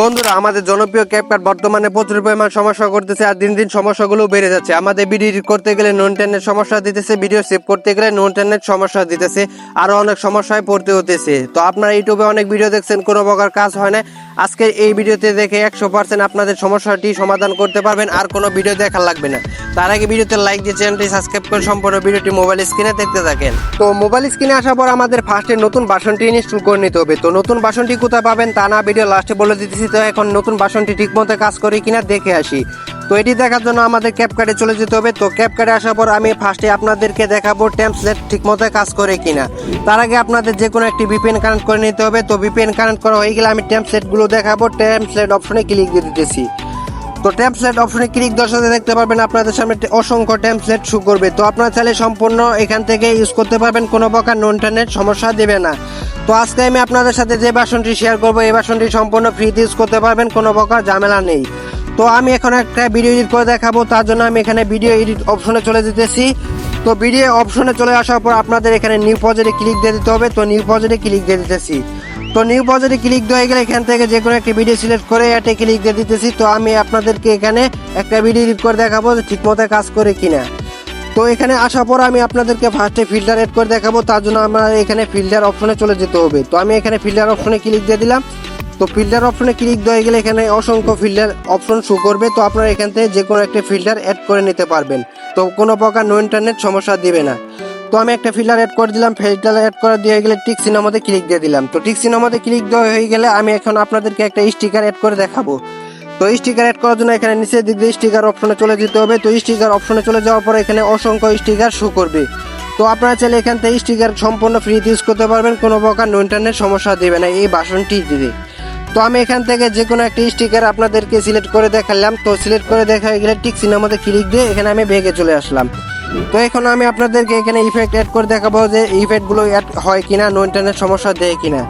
বন্ধুরা, আমাদের জনপ্রিয় ক্যাপকাট বর্তমানে প্রচুর পরিমাণ সমস্যা করতেছে আর দিন দিন সমস্যাগুলো বেড়ে যাচ্ছে। আমাদের ভিডিও করতে গেলে নন টেনের সমস্যা দিতেছে, ভিডিও সেভ করতে গেলে নন টেনের সমস্যা দিতেছে, আরও অনেক সমস্যায় পড়তে হতেছে। তো আপনারা ইউটিউবে অনেক ভিডিও দেখছেন, কোনো প্রকার কাজ হয় না। আজকের এই ভিডিওতে দেখে একশো পার্সেন্ট আপনাদের সমস্যাটি সমাধান করতে পারবেন, আর কোনো ভিডিও দেখা লাগবে না। তার আগে ভিডিওতে লাইক দিয়ে চ্যানেলটি সাবস্ক্রাইব করে সম্পূর্ণ ভিডিওটি মোবাইল স্ক্রিনে দেখতে থাকেন। তো মোবাইল স্ক্রিনে আসার পর আমাদের ফার্স্টে নতুন বাসনটি ইনস্টল করে নিতে হবে। তো নতুন বাসনটি কোথায় পাবেন তা না ভিডিও লাস্টে বলে দিতেছি। তো এখন নতুন বাসনটি ঠিকমতো কাজ করে কিনা দেখে আসি। তো এটি দেখার জন্য আমাদের ক্যাপকার্ডে চলে যেতে হবে। তো ক্যাপকার্ডে আসার পর আমি ফার্স্টে আপনাদেরকে দেখাবো ট্যাম্পসলেট ঠিকমতো কাজ করে কিনা। তার আগে আপনাদের যে কোনো একটি ভিপিএন কানেক্ট করে নিতে হবে। তো ভিপিএন কানেক্ট করা হয়ে গেলে আমি ট্যাম্পসলেটগুলো দেখাবো। ট্যাম্পসলেট অপশনে ক্লিক দিয়ে দিতেছি। তো ট্যাম্পসলেট অপশনে ক্লিক সাথে দেখতে পারবেন আপনাদের সামনে অসংখ্য ট্যাম্পসলেট শু করবে। তো আপনারা চাইলে সম্পূর্ণ এখান থেকে ইউজ করতে পারবেন। কোনো প্রকার ইন্টারনেট সমস্যা দেবে না। তো আজকে আমি আপনাদের সাথে যে বাসনটি শেয়ার করব, এই বাসনটি সম্পূর্ণ ফ্রিতে ইউজ করতে পারবেন, কোনো প্রকার ঝামেলা নেই। তো আমি এখন একটা ভিডিও এডিট করে দেখাবো, তার জন্য আমি এখানে ভিডিও এডিট অপশনে চলে যেতেছি। তো ভিডিও অপশনে চলে আসার পর আপনাদের এখানে নিউ পজেটে ক্লিক দিয়ে দিতে হবে, তো নিউ পজেটে ক্লিক দিয়ে দিতেছি। তো নিউ পজেটে ক্লিক দেওয়া গেলে এখান থেকে যে কোনো একটি ভিডিও সিলেক্ট করে এতে ক্লিক দিয়ে দিতেছি। তো আমি আপনাদেরকে এখানে একটা ভিডিও এডিট করে দেখাবো যে ঠিকমতো কাজ করে কিনা। তো এখানে আসার পর আমি আপনাদেরকে ফার্স্টে ফিল্টার এড করে দেখাবো, তার জন্য আমার এখানে ফিল্টার অপশনে চলে যেতে হবে। তো আমি এখানে ফিল্টার অপশনে ক্লিক দিয়ে দিলাম। তো ফিল্টার অপশনে ক্লিক দেওয়া গেলে এখানে অসংখ্য ফিল্টার অপশন শো করবে। তো আপনারা এখান থেকে যে কোনো একটা ফিল্টার অ্যাড করে নিতে পারবেন। তো কোনো প্রকার নো ইন্টারনেট সমস্যা দেবে না। তো আমি একটা ফিল্টার অ্যাড করে দিলাম। ফিল্টার অ্যাড করে দিয়ে গেলে টিক সিনেমাতে ক্লিক দিয়ে দিলাম। তো টিক সিনেমাতে ক্লিক দেওয়া হয়ে গেলে আমি এখন আপনাদেরকে একটা স্টিকার অ্যাড করে দেখাবো। তো স্টিকার অ্যাড করার জন্য এখানে নিচের দিক দিয়ে স্টিকার অপশনে চলে যেতে হবে। তো স্টিকার অপশনে চলে যাওয়ার পর এখানে অসংখ্য স্টিকার শো করবে। তো আপনারা চাইলে এখান থেকে স্টিকার সম্পূর্ণ ফ্রিতে ইউজ করতে পারবেন। কোনো প্রকার ইন্টারনেট সমস্যা দেবে না এই বাসনটি দিবে তো আমি এখান থেকে যে কোনো একটা স্টিকার আপনাদেরকে সিলেক্ট করে দেখালাম। তো সিলেক্ট করে দেখা গেলে ঠিক সিনের মধ্যে ক্লিক দিয়ে এখানে আমি বেগে চলে আসলাম। তো এখন আমি আপনাদেরকে এখানে ইফেক্ট অ্যাড করে দেখাবো যে ইফেক্টগুলো অ্যাড হয় কিনা নো ইন্টারনেট সমস্যা দেয় কিনা।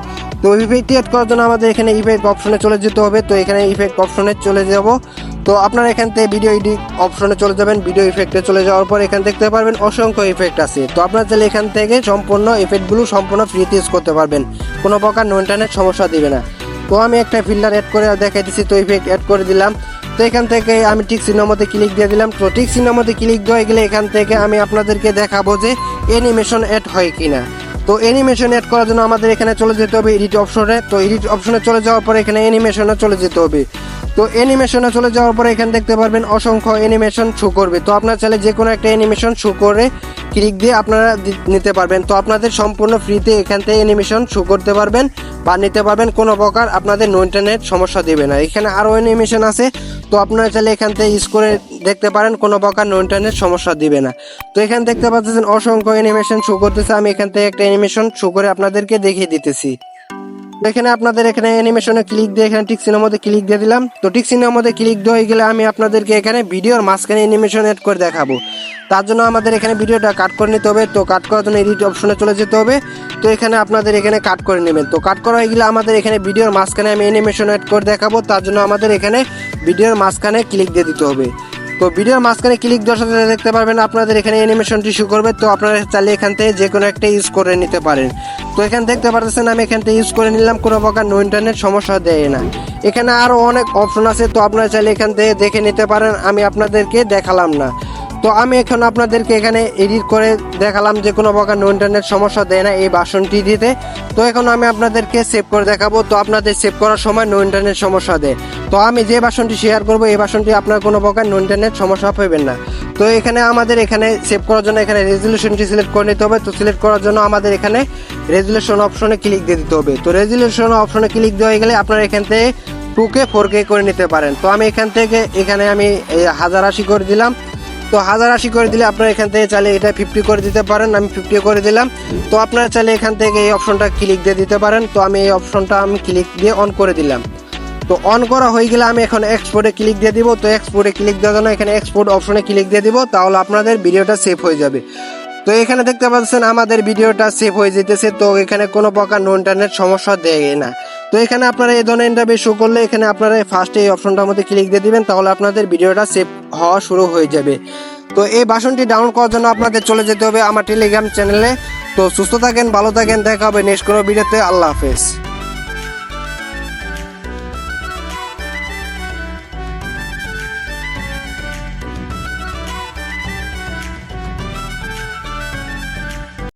তো ইফেক্ট অ্যাড করার জন্য আমাদের এখানে ইফেক্ট অপশনে চলে যেতে হবে। তো এখানে ইফেক্ট অপশনে চলে যাব। তো আপনারা এখান থেকে ভিডিও এডিট অপশনে চলে যাবেন। ভিডিও ইফেক্টে চলে যাওয়ার পর এখানে দেখতে পারবেন অসংখ্য ইফেক্ট আছে। তো আপনারা চাইলে এখান থেকে সম্পূর্ণ ইফেক্টগুলো সম্পূর্ণ ফ্রিতে ইউজ করতে পারবেন। কোনো প্রকার ইন্টারনেট সমস্যা দিবে না। তো আমি একটা ফিল্টার অ্যাড করে দেখাই দিচ্ছি তো ইফেক্ট অ্যাড করে দিলাম। তো এখান থেকে আমি ঠিক মধ্যে ক্লিক দিয়ে দিলাম। তো ঠিক মধ্যে ক্লিক দেওয়া গেলে এখান থেকে আমি আপনাদেরকে দেখাবো যে অ্যানিমেশন অ্যাড হয় কিনা। তো অ্যানিমেশন অ্যাড করার জন্য আমাদের এখানে চলে যেতে হবে এডিট অপশনে তো এডিট অপশনে চলে যাওয়ার পরে এখানে অ্যানিমেশনে চলে যেতে হবে। তো অ্যানিমেশনে চলে যাওয়ার পরে এখানে দেখতে পারবেন অসংখ্য অ্যানিমেশন শো করবে। তো আপনার চাইলে যে কোনো একটা অ্যানিমেশন শো করে ক্লিক দিয়ে আপনারা নিতে পারবেন। তো আপনাদের সম্পূর্ণ ফ্রিতে এখান থেকে অ্যানিমেশন শো করতে পারবেন বা নিতে পারবেন। কোনো প্রকার আপনাদের নো ইন্টারনেট সমস্যা দেবে না। এখানে আরও অ্যানিমেশন আছে। তো আপনারা চাইলে এখান থেকে ইউজ করে দেখতে পারেন। কোনো প্রকার নো ইন্টারনেট সমস্যা দিবে না। তো এখানে দেখতে পাচ্ছেন অসংখ্য অ্যানিমেশন শো করতেছে। আমি এখান থেকে একটা অ্যানিমেশন শো করে আপনাদেরকে দেখিয়ে দিতেছি। এখানে আপনাদের এখানে অ্যানিমেশনে ক্লিক দিয়ে এখানে টিক টিক্সিনের মধ্যে ক্লিক দিয়ে দিলাম। তো টিক টিক্সিনের মধ্যে ক্লিক দেওয়া হয়ে গেলে আমি আপনাদেরকে এখানে ভিডিওর মাঝখানে অ্যানিমেশন অ্যাড করে দেখাবো। তার জন্য আমাদের এখানে ভিডিওটা কাট করে নিতে হবে। তো কাট করার জন্য এডিট অপশনে চলে যেতে হবে। তো এখানে আপনাদের এখানে কাট করে নেবেন। তো কাট করা হয়ে গেলে আমাদের এখানে ভিডিওর মাঝখানে আমি অ্যানিমেশন অ্যাড করে দেখাবো। তার জন্য আমাদের এখানে ভিডিওর মাঝখানে ক্লিক দিয়ে দিতে হবে। তো ভিডিওর মাঝখানে ক্লিক দেওয়ার সাথে দেখতে পারবেন আপনাদের এখানে অ্যানিমেশনটি শু করবে। তো আপনারা চাইলে এখান থেকে যে কোনো একটা ইউজ করে নিতে পারেন। তো এখানে দেখতে পারতেছেন আমি এখান থেকে ইউজ করে নিলাম। কোনো প্রকার নো ইন্টারনেট সমস্যা দেয় না। এখানে আরও অনেক অপশন আছে। তো আপনারা চাইলে এখান থেকে দেখে নিতে পারেন। আমি আপনাদেরকে দেখালাম না। তো আমি এখন আপনাদেরকে এখানে এডিট করে দেখালাম যে কোনো প্রকার নো ইন্টারনেট সমস্যা দেয় না এই বাসনটি দিতে। তো এখন আমি আপনাদেরকে সেভ করে দেখাবো। তো আপনাদের সেভ করার সময় নো ইন্টারনেট সমস্যা দেয়। তো আমি যে বাসনটি শেয়ার করব, এই বাসনটি আপনার কোনো প্রকার নো ইন্টারনেট সমস্যা পাবেন না। তো এখানে আমাদের এখানে সেভ করার জন্য এখানে রেজলিউশনটি সিলেক্ট করে নিতে হবে। তো সিলেক্ট করার জন্য আমাদের এখানে রেজলিউশন অপশনে ক্লিক দিয়ে দিতে হবে। তো রেজলিউশন অপশনে ক্লিক দেওয়া গেলে আপনারা এখান থেকে টু কে ফোর কে করে নিতে পারেন। তো আমি এখান থেকে এখানে আমি হাজার আশি করে দিলাম। তো হাজার আশি করে দিলে আপনারা এখান থেকে চাইলে এটা ফিফটি করে দিতে পারেন, আমি ফিফটি করে দিলাম। তো আপনারা চাইলে এখান থেকে এই অপশনটা ক্লিক দিয়ে দিতে পারেন। তো আমি এই অপশনটা আমি ক্লিক দিয়ে অন করে দিলাম। তো অন করা হয়ে গেলে আমি এখন এক্সপোর্টে ক্লিক দিয়ে দিব। তো এক্সপোর্টে ক্লিক দেওয়ার জন্য এখানে এক্সপোর্ট অপশনে ক্লিক দিয়ে দিব, তাহলে আপনাদের ভিডিওটা সেভ হয়ে যাবে। তো এখানে দেখতে পাচ্ছেন আমাদের ভিডিওটা সেভ হয়ে যেতেছে। তো এখানে কোনো প্রকার নো ইন্টারনেট সমস্যা দেয় না। তো এখানে আপনারা এই ধরনের ইন্টারভিউ শো করলে এখানে আপনারা ফার্স্টে এই অপশনটার মধ্যে ক্লিক দিয়ে দিবেন, তাহলে আপনাদের ভিডিওটা সেভ হওয়া শুরু হয়ে যাবে। তো এই বাসনটি ডাউনলোড করার জন্য আপনাদের চলে যেতে হবে আমার টেলিগ্রাম চ্যানেলে তো সুস্থ থাকেন, ভালো থাকেন, দেখা হবে নেক্সট কোনো ভিডিওতে আল্লাহ হাফেজ।